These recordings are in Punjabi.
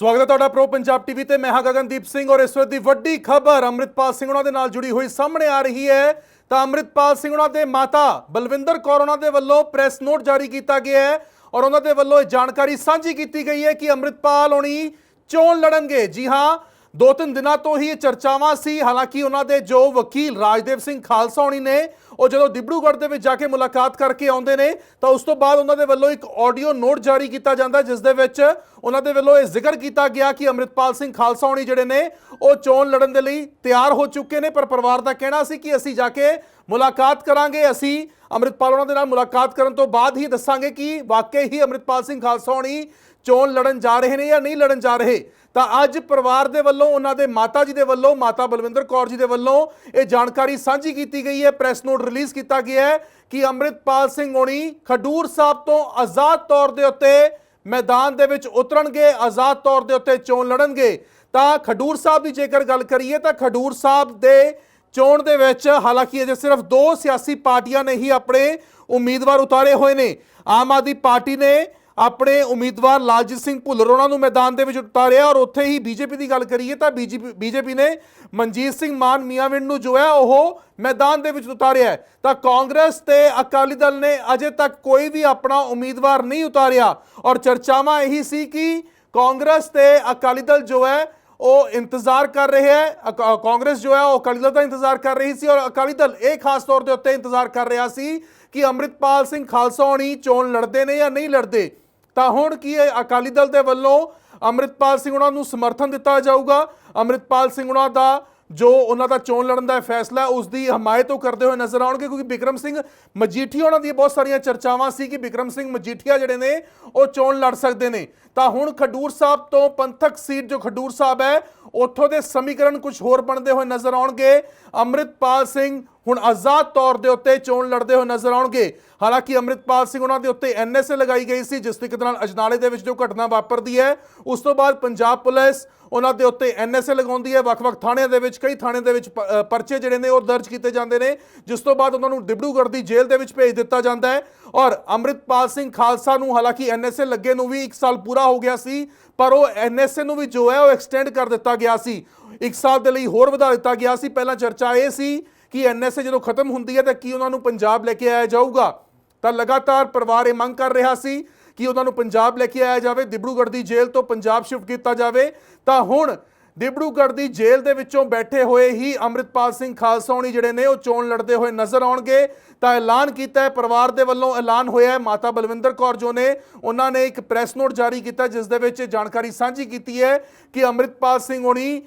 ਸਵਾਗਤ ਹੈ ਤੁਹਾਡਾ ਪ੍ਰੋ ਪੰਜਾਬ ਟੀਵੀ ਤੇ। ਮੈਂ ਹਾਂ ਗਗਨਦੀਪ ਸਿੰਘ ਔਰ ਇਸ ਵੇਲੇ ਦੀ ਵੱਡੀ ਖਬਰ ਅੰਮ੍ਰਿਤਪਾਲ ਸਿੰਘ ਉਹਨਾਂ ਦੇ ਨਾਲ ਜੁੜੀ ਹੋਈ ਸਾਹਮਣੇ ਆ ਰਹੀ ਹੈ। ਤਾਂ ਅੰਮ੍ਰਿਤਪਾਲ ਸਿੰਘ ਉਹਨਾਂ ਦੇ ਮਾਤਾ ਬਲਵਿੰਦਰ ਕੌਰ ਉਹਨਾਂ ਦੇ ਵੱਲੋਂ ਪ੍ਰੈਸ ਨੋਟ ਜਾਰੀ ਕੀਤਾ ਗਿਆ ਹੈ ਔਰ ਉਹਨਾਂ ਦੇ ਵੱਲੋਂ ਇਹ ਜਾਣਕਾਰੀ ਸਾਂਝੀ ਕੀਤੀ ਗਈ ਹੈ ਕਿ ਅੰਮ੍ਰਿਤਪਾਲ ਹੋਣੀ ਚੋਣ ਲੜਨਗੇ। ਜੀ ਹਾਂ ਦੋ ਤਿੰਨ ਦਿਨਾਂ ਤੋਂ ਹੀ ਇਹ ਚਰਚਾਵਾਂ ਸੀ। ਹਾਲਾਂਕਿ ਉਹਨਾਂ ਦੇ ਜੋ ਵਕੀਲ ਰਾਜਦੇਵ ਸਿੰਘ ਖਾਲਸਾ ਹੋਣੀ ਨੇ, ਉਹ ਜਦੋਂ ਦਿਬੜੂਗੜ੍ਹ ਦੇ ਵਿੱਚ ਜਾ ਕੇ ਮੁਲਾਕਾਤ ਕਰਕੇ ਆਉਂਦੇ ਨੇ, ਤਾਂ ਉਸ ਤੋਂ ਬਾਅਦ ਉਹਨਾਂ ਦੇ ਵੱਲੋਂ ਇੱਕ ਆਡੀਓ ਨੋਟ ਜਾਰੀ ਕੀਤਾ ਜਾਂਦਾ, ਜਿਸ ਦੇ ਵਿੱਚ ਉਹਨਾਂ ਦੇ ਵੱਲੋਂ ਇਹ ਜ਼ਿਕਰ ਕੀਤਾ ਗਿਆ ਕਿ ਅੰਮ੍ਰਿਤਪਾਲ ਸਿੰਘ ਖਾਲਸਾ ਹੋਣੀ ਜਿਹੜੇ ਨੇ, ਉਹ ਚੋਣ ਲੜਨ ਦੇ ਲਈ ਤਿਆਰ ਹੋ ਚੁੱਕੇ ਨੇ, ਪਰ ਪਰਿਵਾਰ ਦਾ ਕਹਿਣਾ ਸੀ ਕਿ ਅਸੀਂ ਜਾ ਕੇ ਮੁਲਾਕਾਤ ਕਰਾਂਗੇ, ਅਸੀਂ ਅੰਮ੍ਰਿਤਪਾਲ ਉਹਨਾਂ ਦੇ ਨਾਲ ਮੁਲਾਕਾਤ ਕਰਨ ਤੋਂ ਬਾਅਦ ਹੀ ਦੱਸਾਂਗੇ ਕਿ ਵਾਕਈ ਹੀ ਅੰਮ੍ਰਿਤਪਾਲ ਸਿੰਘ ਖਾਲਸਾ ਹੋਣੀ ਚੋਣ ਲੜਨ ਜਾ ਰਹੇ ਨੇ ਜਾਂ ਨਹੀਂ ਲੜਨ ਜਾ ਰਹੇ, ਤਾਂ ਅੱਜ ਪਰਿਵਾਰ ਦੇ ਵੱਲੋਂ, ਉਹਨਾਂ ਦੇ ਮਾਤਾ ਜੀ ਦੇ ਵੱਲੋਂ, ਮਾਤਾ ਬਲਵਿੰਦਰ ਕੌਰ ਜੀ ਦੇ ਵੱਲੋਂ ਇਹ ਜਾਣਕਾਰੀ ਸਾਂਝੀ ਕੀਤੀ ਗਈ ਹੈ, ਪ੍ਰੈਸ ਨੋਟ ਰਿਲੀਜ਼ ਕੀਤਾ ਗਿਆ ਹੈ ਕਿ ਅੰਮ੍ਰਿਤਪਾਲ ਸਿੰਘ ਹੋਣੀ ਖਡੂਰ ਸਾਹਿਬ ਤੋਂ ਆਜ਼ਾਦ ਤੌਰ ਦੇ ਉੱਤੇ ਮੈਦਾਨ ਦੇ ਵਿੱਚ ਉਤਰਨਗੇ, ਆਜ਼ਾਦ ਤੌਰ ਦੇ ਉੱਤੇ ਚੋਣ ਲੜਨਗੇ। ਤਾਂ ਖਡੂਰ ਸਾਹਿਬ ਦੀ ਜੇਕਰ ਗੱਲ ਕਰੀਏ, ਤਾਂ ਖਡੂਰ ਸਾਹਿਬ ਦੇ ਚੋਣ ਦੇ ਵਿੱਚ ਹਾਲਾਂਕਿ ਅਜੇ ਸਿਰਫ ਦੋ ਸਿਆਸੀ ਪਾਰਟੀਆਂ ਨੇ ਹੀ ਆਪਣੇ ਉਮੀਦਵਾਰ ਉਤਾਰੇ ਹੋਏ ਨੇ। ਆਮ ਆਦਮੀ ਪਾਰਟੀ ਨੇ ਆਪਣੇ ਉਮੀਦਵਾਰ ਲਾਲਜੀਤ ਸਿੰਘ ਭੁੱਲਰ, ਉਹਨਾਂ ਨੂੰ ਮੈਦਾਨ ਦੇ ਵਿੱਚ ਉਤਾਰਿਆ ਔਰ ਉੱਥੇ ਹੀ ਬੀਜੇਪੀ ਦੀ ਗੱਲ ਕਰੀਏ ਤਾਂ ਬੀਜੇਪੀ ਬੀਜੇਪੀ ਨੇ ਮਨਜੀਤ ਸਿੰਘ ਮਾਨ ਮੀਆਂਵਿੰਡ ਨੂੰ ਜੋ ਹੈ ਉਹ ਮੈਦਾਨ ਦੇ ਵਿੱਚ ਉਤਾਰਿਆ ਤਾਂ ਕਾਂਗਰਸ ਤੇ ਅਕਾਲੀ ਦਲ ਨੇ ਅਜੇ ਤੱਕ ਕੋਈ ਵੀ ਆਪਣਾ ਉਮੀਦਵਾਰ ਨਹੀਂ ਉਤਾਰਿਆ ਔਰ ਚਰਚਾਵਾਂ ਇਹੀ ਸੀ ਕਿ ਕਾਂਗਰਸ ਤੇ ਅਕਾਲੀ ਦਲ ਜੋ ਹੈ ਉਹ ਇੰਤਜ਼ਾਰ ਕਰ ਰਹੇ ਹੈ, ਅਕਾ- ਕਾਂਗਰਸ ਜੋ ਹੈ ਉਹ ਅਕਾਲੀ ਦਲ ਦਾ ਇੰਤਜ਼ਾਰ ਕਰ ਰਹੀ ਸੀ ਔਰ ਅਕਾਲੀ ਦਲ ਇਹ ਖਾਸ ਤੌਰ ਦੇ ਉੱਤੇ ਇੰਤਜ਼ਾਰ ਕਰ ਰਿਹਾ ਸੀ ਕਿ ਅੰਮ੍ਰਿਤਪਾਲ ਸਿੰਘ ਖਾਲਸਾ ਹੋਣੀ ਚੋਣ ਲੜਦੇ ਨੇ ਜਾਂ ਨਹੀਂ ਲੜਦੇ। ਤਾਂ ਹੁਣ ਕੀ ਹੈ? ਅਕਾਲੀ ਦਲ ਦੇ ਵੱਲੋਂ ਅੰਮ੍ਰਿਤਪਾਲ ਸਿੰਘ ਉਹਨਾਂ ਨੂੰ ਸਮਰਥਨ ਦਿੱਤਾ ਜਾਊਗਾ। ਅੰਮ੍ਰਿਤਪਾਲ ਸਿੰਘ ਉਹਨਾਂ ਦਾ ਜੋ ਉਹਨਾਂ ਦਾ ਚੋਣ ਲੜਨ ਦਾ ਫੈਸਲਾ ਹੈ, ਉਸ ਦੀ ਹਮਾਇਤ ਉਹ ਕਰਦੇ ਹੋਏ ਨਜ਼ਰ ਆਉਣਗੇ ਕਿਉਂਕਿ ਬਿਕਰਮ ਸਿੰਘ ਮਜੀਠੀਆ ਉਹਨਾਂ ਦੀ ਬਹੁਤ ਸਾਰੀਆਂ ਚਰਚਾਵਾਂ ਸੀ ਕਿ ਬਿਕਰਮ ਸਿੰਘ ਮਜੀਠੀਆ ਜਿਹੜੇ ਨੇ ਉਹ ਚੋਣ ਲੜ ਸਕਦੇ ਨੇ। ਤਾਂ ਹੁਣ ਖਡੂਰ ਸਾਹਿਬ ਤੋਂ ਪੰਥਕ ਸੀਟ ਜੋ ਖਡੂਰ ਸਾਹਿਬ ਹੈ ਉੱਥੋਂ ਦੇ ਸਮੀਕਰਨ ਕੁਝ ਹੋਰ ਬਣਦੇ ਹੋਏ ਨਜ਼ਰ ਆਉਣਗੇ। ਅੰਮ੍ਰਿਤਪਾਲ ਸਿੰਘ ਹੁਣ ਆਜ਼ਾਦ ਤੌਰ ਦੇ ਉੱਤੇ ਚੋਣ ਲੜਦੇ ਹੋਏ ਨਜ਼ਰ ਆਉਣਗੇ। ਹਾਲਾਂਕਿ ਅੰਮ੍ਰਿਤਪਾਲ ਸਿੰਘ ਉਹਨਾਂ ਦੇ ਉੱਤੇ ਐਨਐਸਏ ਲਗਾਈ ਗਈ ਸੀ, ਜਿਸ ਤਰੀਕੇ ਨਾਲ ਅਜਨਾਲੇ ਦੇ ਵਿੱਚ ਜੋ ਘਟਨਾ ਵਾਪਰਦੀ ਹੈ, ਉਸ ਤੋਂ ਬਾਅਦ ਪੰਜਾਬ ਪੁਲਿਸ ਉਹਨਾਂ ਦੇ ਉੱਤੇ ਐਨਐਸਏ ਲਗਾਉਂਦੀ ਹੈ। ਵੱਖ-ਵੱਖ ਥਾਣਿਆਂ ਦੇ ਵਿੱਚ, ਕਈ ਥਾਣੇ ਦੇ ਵਿੱਚ ਪ- ਪਰਚੇ ਜਿਹੜੇ ਨੇ ਉਹ ਦਰਜ ਕੀਤੇ ਜਾਂਦੇ ਨੇ, ਜਿਸ ਤੋਂ ਬਾਅਦ ਉਹਨਾਂ ਨੂੰ ਡਿਬੜੂਗੜ੍ਹ ਦੀ ਜੇਲ੍ਹ ਦੇ ਵਿੱਚ ਭੇਜ ਦਿੱਤਾ ਜਾਂਦਾ ਹੈ। ਔਰ ਅੰਮ੍ਰਿਤਪਾਲ ਸਿੰਘ ਖਾਲਸਾ ਨੂੰ ਹਾਲਾਂਕਿ ਐਨਐਸਏ ਲੱਗੇ ਨੂੰ ਵੀ 1 ਸਾਲ ਪੂਰਾ ਹੋ ਗਿਆ ਸੀ ਪਰ ਉਹ ਐਨਐਸਏ ਨੂੰ ਵੀ ਜੋ ਹੈ ਉਹ ਐਕਸਟੈਂਡ ਕਰ ਦਿੱਤਾ ਗਿਆ ਸੀ। ਇੱਕ ਸਾਲ ਦੇ ਲਈ ਹੋਰ ਵਧਾ ਦਿੱਤਾ ਗਿਆ ਸੀ। ਪਹਿਲਾਂ ਚਰਚਾ ਇਹ ਸੀ ਕਿ ਐਨਐਸਏ ਜਦੋਂ ਖਤਮ ਹੁੰਦੀ ਹੈ ਤਾਂ ਕੀ ਉਹਨਾਂ ਨੂੰ ਪੰਜਾਬ ਲੈ ਕੇ ਆਇਆ ਜਾਊਗਾ? ਤਾਂ ਲਗਾਤਾਰ ਪਰਿਵਾਰ ਇਹ ਮੰਗ ਕਰ ਰਿਹਾ ਸੀ ਕਿ ਉਹਨਾਂ ਨੂੰ ਪੰਜਾਬ ਲੈ ਕੇ ਆਇਆ ਜਾਵੇ। ਦਿਬੜੂਗੜ੍ਹ ਦੀ ਜੇਲ੍ਹ ਤੋਂ ਪੰਜਾਬ ਸ਼ਿਫਟ ਕੀਤਾ ਜਾਵੇ। ਤਾਂ ਹੁਣ ਦਿਬੜੂਗੜ੍ਹ ਦੀ ਜੇਲ੍ਹ ਦੇ ਵਿੱਚੋਂ ਬੈਠੇ ਹੋਏ ਹੀ ਅੰਮ੍ਰਿਤਪਾਲ ਸਿੰਘ ਖਾਲਸਾ ਹੋਣੀ ਜਿਹੜੇ ਨੇ ਉਹ ਚੋਣ ਲੜਦੇ ਹੋਏ ਨਜ਼ਰ ਆਉਣਗੇ। ਤਾਂ ਐਲਾਨ ਕੀਤਾ ਹੈ, ਪਰਿਵਾਰ ਦੇ ਵੱਲੋਂ ਐਲਾਨ ਹੋਇਆ ਹੈ। ਮਾਤਾ ਬਲਵਿੰਦਰ ਕੌਰ ਜੋ ਨੇ, ਉਹਨਾਂ ਨੇ ਇੱਕ ਪ੍ਰੈਸ ਨੋਟ ਜਾਰੀ ਕੀਤਾ, ਜਿਸ ਦੇ ਵਿੱਚ ਜਾਣਕਾਰੀ ਸਾਂਝੀ ਕੀਤੀ ਹੈ ਕਿ ਅੰਮ੍ਰਿਤਪਾਲ ਸਿੰਘ ਹੋਣੀ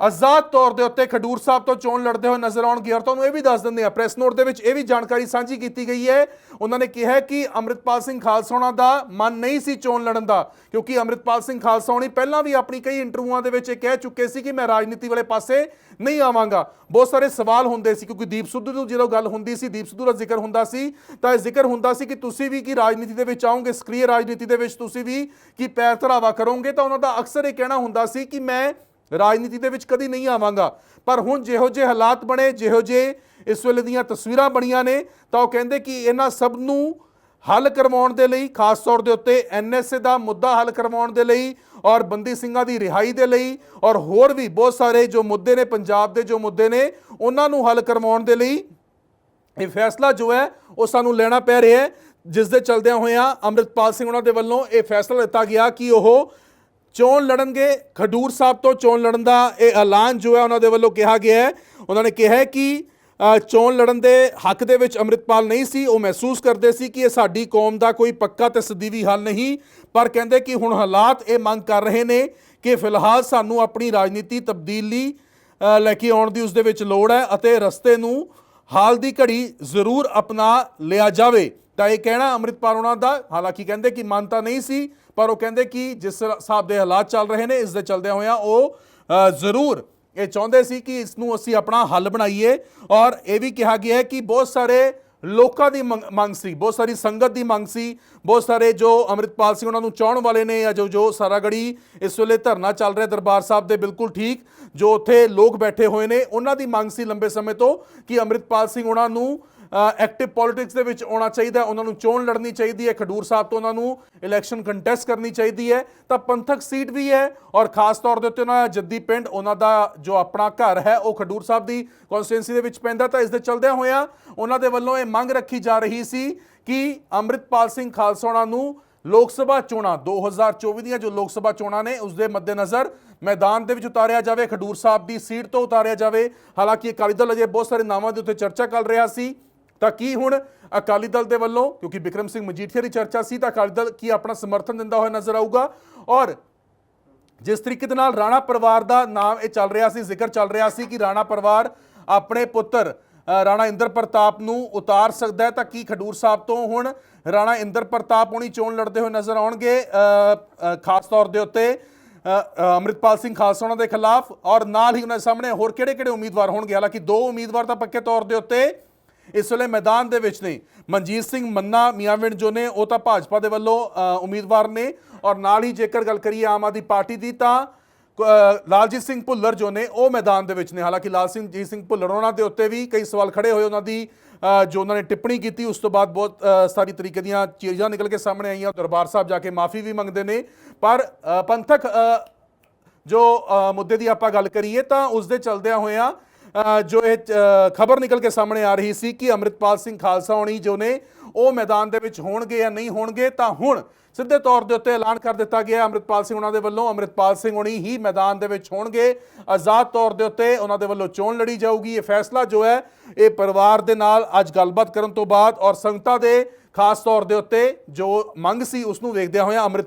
ਆਜ਼ਾਦ ਤੌਰ ਦੇ ਉੱਤੇ ਖਡੂਰ ਸਾਹਿਬ ਤੋਂ ਚੋਣ ਲੜਦੇ ਹੋਏ ਨਜ਼ਰ ਆਉਣਗੇ। ਔਰ ਤੁਹਾਨੂੰ ਇਹ ਵੀ ਦੱਸ ਦਿੰਦੇ ਆ ਪ੍ਰੈਸ ਨੋਟ ਦੇ ਵਿੱਚ ਇਹ ਵੀ ਜਾਣਕਾਰੀ ਸਾਂਝੀ ਕੀਤੀ ਗਈ ਹੈ। ਉਹਨਾਂ ਨੇ ਕਿਹਾ ਕਿ ਅੰਮ੍ਰਿਤਪਾਲ ਸਿੰਘ ਖਾਲਸਾ ਦਾ ਮਨ ਨਹੀਂ ਸੀ ਚੋਣ ਲੜਨ ਦਾ, ਕਿਉਂਕਿ ਅੰਮ੍ਰਿਤਪਾਲ ਸਿੰਘ ਖਾਲਸਾ ਹੋਣੀ ਪਹਿਲਾਂ ਵੀ ਆਪਣੀ ਕਈ ਇੰਟਰਵਿਊਆਂ ਦੇ ਵਿੱਚ ਇਹ ਕਹਿ ਚੁੱਕੇ ਸੀ ਕਿ ਮੈਂ ਰਾਜਨੀਤੀ ਵਾਲੇ ਪਾਸੇ ਨਹੀਂ ਆਵਾਂਗਾ। ਬਹੁਤ ਸਾਰੇ ਸਵਾਲ ਹੁੰਦੇ ਸੀ, ਕਿਉਂਕਿ ਦੀਪ ਸਿੱਧੂ ਦੀ ਜਦੋਂ ਗੱਲ ਹੁੰਦੀ ਸੀ, ਦੀਪ ਸਿੱਧੂ ਦਾ ਜ਼ਿਕਰ ਹੁੰਦਾ ਸੀ, ਤਾਂ ਇਹ ਜ਼ਿਕਰ ਹੁੰਦਾ ਸੀ ਕਿ ਤੁਸੀਂ ਵੀ ਕੀ ਰਾਜਨੀਤੀ ਦੇ ਵਿੱਚ ਆਉਂਗੇ ਸਕਰੀਏ ਰਾਜਨੀਤੀ ਦੇ ਵਿੱਚ ਤੁਸੀਂ ਵੀ ਕੀ ਪੈਰ ਧਰਾਵਾ ਕਰੋਗੇ, ਤਾਂ ਉਹਨਾਂ ਦਾ ਅਕਸਰ ਇਹ ਕਹਿਣਾ ਹੁੰਦਾ ਸੀ ਕਿ ਮੈਂ ਰਾਜਨੀਤੀ ਦੇ ਵਿੱਚ ਕਦੀ ਨਹੀਂ ਆਵਾਂਗਾ। ਪਰ ਹੁਣ ਜਿਹੋ ਜਿਹੇ ਹਾਲਾਤ ਬਣੇ, ਜਿਹੋ ਜਿਹੇ ਇਸ ਵੇਲੇ ਦੀਆਂ ਤਸਵੀਰਾਂ ਬਣੀਆਂ ਨੇ, ਤਾਂ ਉਹ ਕਹਿੰਦੇ ਕਿ ਇਹਨਾਂ ਸਭ ਨੂੰ ਹੱਲ ਕਰਵਾਉਣ ਦੇ ਲਈ, ਖਾਸ ਤੌਰ ਦੇ ਉੱਤੇ ਐਨਐਸਏ ਦਾ ਮੁੱਦਾ ਹੱਲ ਕਰਵਾਉਣ ਦੇ ਲਈ ਔਰ ਬੰਦੀ ਸਿੰਘਾਂ ਦੀ ਰਿਹਾਈ ਦੇ ਲਈ ਔਰ ਹੋਰ ਵੀ ਬਹੁਤ ਸਾਰੇ ਜੋ ਮੁੱਦੇ ਨੇ, ਪੰਜਾਬ ਦੇ ਜੋ ਮੁੱਦੇ ਨੇ, ਉਹਨਾਂ ਨੂੰ ਹੱਲ ਕਰਵਾਉਣ ਦੇ ਲਈ ਇਹ ਫੈਸਲਾ ਜੋ ਹੈ, ਉਹ ਸਾਨੂੰ ਲੈਣਾ ਪੈ ਰਿਹਾ ਹੈ। ਜਿਸ ਦੇ ਚਲਦਿਆਂ ਹੋਇਆਂ ਅੰਮ੍ਰਿਤਪਾਲ ਸਿੰਘ ਉਹਨਾਂ ਦੇ ਵੱਲੋਂ ਇਹ ਫੈਸਲਾ ਲਿੱਤਾ ਗਿਆ ਕਿ ਉਹ ਚੋਣ ਲੜਨਗੇ। ਖਡੂਰ ਸਾਹਿਬ ਤੋਂ ਚੋਣ ਲੜਨ ਦਾ ਇਹ ਐਲਾਨ ਜੋ ਹੈ ਉਹਨਾਂ ਦੇ ਵੱਲੋਂ ਕਿਹਾ ਗਿਆ ਹੈ। ਉਹਨਾਂ ਨੇ ਕਿਹਾ ਕਿ ਚੋਣ ਲੜਨ ਦੇ ਹੱਕ ਦੇ ਵਿੱਚ ਅੰਮ੍ਰਿਤਪਾਲ ਨਹੀਂ ਸੀ। ਉਹ ਮਹਿਸੂਸ ਕਰਦੇ ਸੀ ਕਿ ਇਹ ਸਾਡੀ ਕੌਮ ਦਾ ਕੋਈ ਪੱਕਾ ਤੇ ਸਦੀਵੀ ਹੱਲ ਨਹੀਂ। ਪਰ ਕਹਿੰਦੇ ਕਿ ਹੁਣ ਹਾਲਾਤ ਇਹ ਮੰਗ ਕਰ ਰਹੇ ਨੇ ਕਿ ਫਿਲਹਾਲ ਸਾਨੂੰ ਆਪਣੀ ਰਾਜਨੀਤੀ ਤਬਦੀਲੀ ਲੈ ਕੇ ਆਉਣ ਦੀ ਉਸ ਦੇ ਵਿੱਚ ਲੋੜ ਹੈ ਅਤੇ ਰਸਤੇ ਨੂੰ ਹਾਲ ਦੀ ਘੜੀ ਜ਼ਰੂਰ ਅਪਣਾ ਲਿਆ ਜਾਵੇ। ਤਾਂ ਇਹ ਕਹਿਣਾ ਅੰਮ੍ਰਿਤਪਾਲ ਉਹਨਾਂ ਦਾ, ਹਾਲਾਂਕਿ ਕਹਿੰਦੇ ਕਿ ਮੰਨਤਾ ਨਹੀਂ ਸੀ, ਪਰ ਉਹ ਕਹਿੰਦੇ ਕਿ ਜਿਸ ਹਿਸਾਬ ਦੇ ਹਾਲਾਤ ਚੱਲ ਰਹੇ ਨੇ, ਇਸ ਦੇ ਚਲਦਿਆਂ ਹੋਇਆਂ ਉਹ ਜ਼ਰੂਰ ਇਹ ਚਾਹੁੰਦੇ ਸੀ ਕਿ ਇਸ ਨੂੰ ਅਸੀਂ ਆਪਣਾ ਹੱਲ ਬਣਾਈਏ। ਔਰ ਇਹ ਵੀ ਕਿਹਾ ਗਿਆ ਹੈ ਕਿ ਬਹੁਤ ਸਾਰੇ ਲੋਕਾਂ ਦੀ ਮੰਗ ਮੰਗ ਸੀ, ਬਹੁਤ ਸਾਰੀ ਸੰਗਤ ਦੀ ਮੰਗ ਸੀ, ਬਹੁਤ ਸਾਰੇ ਜੋ ਅੰਮ੍ਰਿਤਪਾਲ ਸਿੰਘ ਉਹਨਾਂ ਨੂੰ ਚਾਹਣ ਵਾਲੇ ਨੇ ਜਾਂ ਜੋ ਜੋ ਸਾਰਾਗੜੀ ਇਸ ਵੇਲੇ ਧਰਨਾ ਚੱਲ ਰਿਹਾ ਦਰਬਾਰ ਸਾਹਿਬ ਦੇ ਬਿਲਕੁਲ ਠੀਕ, ਜੋ ਉੱਥੇ ਲੋਕ ਬੈਠੇ ਹੋਏ ਨੇ, ਉਹਨਾਂ ਦੀ ਮੰਗ ਸੀ ਲੰਬੇ ਸਮੇਂ ਤੋਂ ਕਿ ਅੰਮ੍ਰਿਤਪਾਲ ਸਿੰਘ ਉਹਨਾਂ ਨੂੰ ਐਕਟਿਵ ਪੋਲਿਟਿਕਸ ਦੇ ਵਿੱਚ ਆਉਣਾ ਚਾਹੀਦਾ ਉਹਨਾਂ ਨੂੰ ਚੋਣ ਲੜਨੀ ਚਾਹੀਦੀ ਹੈ। ਖਡੂਰ ਸਾਹਿਬ ਤੋਂ ਉਹਨਾਂ ਨੂੰ ਇਲੈਕਸ਼ਨ ਕੰਟੈਸਟ ਕਰਨੀ ਚਾਹੀਦੀ ਹੈ। ਤਾਂ ਪੰਥਕ ਸੀਟ ਵੀ ਹੈ ਔਰ ਖਾਸ ਤੌਰ ਦੇ ਉੱਤੇ ਉਹਨਾਂ ਦਾ ਜੱਦੀ ਪਿੰਡ, ਉਹਨਾਂ ਦਾ ਜੋ ਆਪਣਾ ਘਰ ਹੈ, ਉਹ ਖਡੂਰ ਸਾਹਿਬ ਦੀ ਕਨਸਟੀਟੈਂਸੀ ਦੇ ਵਿੱਚ ਪੈਂਦਾ ਤਾਂ ਇਸ ਦੇ ਚਲਦਿਆਂ ਹੋਇਆਂ ਉਹਨਾਂ ਦੇ ਵੱਲੋਂ ਇਹ ਮੰਗ ਰੱਖੀ ਜਾ ਰਹੀ ਸੀ ਕਿ ਅੰਮ੍ਰਿਤਪਾਲ ਸਿੰਘ ਖਾਲਸਾ ਨੂੰ ਲੋਕ ਸਭਾ ਚੋਣਾਂ 2024 ਦੀਆਂ ਜੋ ਲੋਕ ਸਭਾ ਚੋਣਾਂ ਨੇ ਉਸ ਦੇ ਮੱਦੇਨਜ਼ਰ ਮੈਦਾਨ ਦੇ ਵਿੱਚ ਉਤਾਰਿਆ ਜਾਵੇ, ਖਡੂਰ ਸਾਹਿਬ ਦੀ ਸੀਟ ਤੋਂ ਉਤਾਰਿਆ ਜਾਵੇ। ਹਾਲਾਂਕਿ ਅਕਾਲੀ ਦਲ ਅਜੇ ਬਹੁਤ ਸਾਰੇ ਨਾਵਾਂ ਦੇ ਉੱਤੇ ਚਰਚਾ ਕਰ ਰਿਹਾ ਸੀ। ਤਾਂ ਕੀ ਹੁਣ ਅਕਾਲੀ ਦਲ ਦੇ ਵੱਲੋਂ ਕਿਉਂਕਿ ਬਿਕਰਮ ਸਿੰਘ ਮਜੀਠੀਆ ਦੀ ਚਰਚਾ ਸੀ ਤਾਂ ਅਕਾਲੀ ਦਲ ਕੀ ਆਪਣਾ ਸਮਰਥਨ ਦਿੰਦਾ ਹੋਇਆ ਨਜ਼ਰ ਆਊਗਾ? ਔਰ ਜਿਸ ਤਰੀਕੇ ਦੇ ਨਾਲ ਰਾਣਾ ਪਰਿਵਾਰ ਦਾ ਨਾਮ ਇਹ ਚੱਲ ਰਿਹਾ ਸੀ ਜ਼ਿਕਰ ਚੱਲ ਰਿਹਾ ਸੀ ਕਿ ਰਾਣਾ ਪਰਿਵਾਰ ਆਪਣੇ ਪੁੱਤਰ ਰਾਣਾ ਇੰਦਰ ਪ੍ਰਤਾਪ ਨੂੰ ਉਤਾਰ ਸਕਦਾ ਹੈ ਤਾਂ ਕੀ ਖਡੂਰ ਸਾਹਿਬ ਤੋਂ ਹੁਣ ਰਾਣਾ ਇੰਦਰ ਪ੍ਰਤਾਪ ਹੋਣੀ ਚੋਣ ਲੜਦੇ ਹੋਏ ਨਜ਼ਰ ਆਉਣਗੇ? ਖਾਸ ਤੌਰ ਦੇ ਉੱਤੇ ਅ, ਅੰਮ੍ਰਿਤਪਾਲ ਸਿੰਘ ਖਾਲਸਾ ਉਹਨਾਂ ਦੇ ਖਿਲਾਫ ਔਰ ਨਾਲ ਹੀ ਉਹਨਾਂ ਦੇ ਸਾਹਮਣੇ ਹੋਰ ਕਿਹੜੇ-ਕਿਹੜੇ ਉਮੀਦਵਾਰ ਹੋਣਗੇ? ਹਾਲਾਂਕਿ ਦੋ ਉਮੀਦਵਾਰ ਤਾਂ ਪੱਕੇ ਤੌਰ ਦੇ ਉੱਤੇ ਇਸ ਵੇਲੇ ਮੈਦਾਨ ਦੇ ਵਿੱਚ ਨੇ ਮਨਜੀਤ ਸਿੰਘ ਮੰਨਾ ਮੀਆਂਵਿੰਡ ਜੋ ਨੇ ਉਹ ਤਾਂ ਭਾਜਪਾ ਦੇ ਵੱਲੋਂ ਉਮੀਦਵਾਰ ਨੇ। ਔਰ ਨਾਲ ਹੀ ਜੇਕਰ ਗੱਲ ਕਰੀਏ ਆਮ ਆਦਮੀ ਪਾਰਟੀ ਦੀ ਤਾਂ ਅ, ਲਾਲਜੀਤ ਸਿੰਘ ਭੁੱਲਰ ਜੋ ਨੇ ਉਹ ਮੈਦਾਨ ਦੇ ਵਿੱਚ ਨੇ। ਹਾਲਾਂਕਿ ਲਾਲ ਸਿੰਘ ਜੀ ਸਿੰਘ ਭੁੱਲਰ ਉਹਨਾਂ ਦੇ ਉੱਤੇ ਵੀ ਕਈ ਸਵਾਲ ਖੜੇ ਹੋਏ ਉਹਨਾਂ ਦੀ ਜੋ ਉਹਨਾਂ ਨੇ ਟਿੱਪਣੀ ਕੀਤੀ ਉਸ ਤੋਂ ਬਾਅਦ ਬਹੁਤ ਸਾਰੀ ਤਰੀਕੇ ਦੀਆਂ ਚੀਜ਼ਾਂ ਨਿਕਲ ਕੇ ਸਾਹਮਣੇ ਆਈਆਂ। ਦਰਬਾਰ ਸਾਹਿਬ ਜਾ ਕੇ ਮਾਫੀ ਵੀ ਮੰਗਦੇ ਨੇ। ਪਰ ਪੰਥਕ ਜੋ ਮੁੱਦੇ ਦੀ ਆਪਾਂ ਗੱਲ ਕਰੀਏ ਤਾਂ ਉਸ ਦੇ ਚਲਦਿਆਂ ਹੋਇਆਂ ਜੋ ਇਹ ਖਬਰ ਨਿਕਲ ਕੇ ਸਾਹਮਣੇ ਆ ਰਹੀ ਸੀ ਕਿ ਅੰਮ੍ਰਿਤਪਾਲ ਸਿੰਘ ਖਾਲਸਾ ਹੋਣੀ ਜੋ ਨੇ, ਉਹ ਮੈਦਾਨ ਦੇ ਵਿੱਚ ਹੋਣਗੇ ਜਾਂ ਨਹੀਂ ਹੋਣਗੇ, ਤਾਂ ਹੁਣ ਸਿੱਧੇ ਤੌਰ ਦੇ ਉੱਤੇ ਐਲਾਨ ਕਰ ਦਿੱਤਾ ਗਿਆ। ਅੰਮ੍ਰਿਤਪਾਲ ਸਿੰਘ ਉਹਨਾਂ ਦੇ ਵੱਲੋਂ ਅੰਮ੍ਰਿਤਪਾਲ ਸਿੰਘ ਹੋਣੀ ਹੀ ਮੈਦਾਨ ਦੇ ਵਿੱਚ ਹੋਣਗੇ। ਆਜ਼ਾਦ ਤੌਰ ਦੇ ਉੱਤੇ ਉਹਨਾਂ ਦੇ ਵੱਲੋਂ ਚੋਣ ਲੜੀ ਜਾਊਗੀ। ਇਹ ਫੈਸਲਾ ਜੋ ਹੈ, ਇਹ ਪਰਿਵਾਰ ਦੇ ਨਾਲ ਅੱਜ ਗੱਲਬਾਤ ਕਰਨ ਤੋਂ ਬਾਅਦ ਔਰ ਸੰਗਤਾਂ ਦੇ ਖਾਸ ਤੌਰ ਦੇ ਉੱਤੇ ਜੋ ਮੰਗ ਸੀ, ਉਸ ਨੂੰ ਵੇਖਦਿਆਂ ਹੋਇਆਂ ਅੰਮ੍ਰਿਤ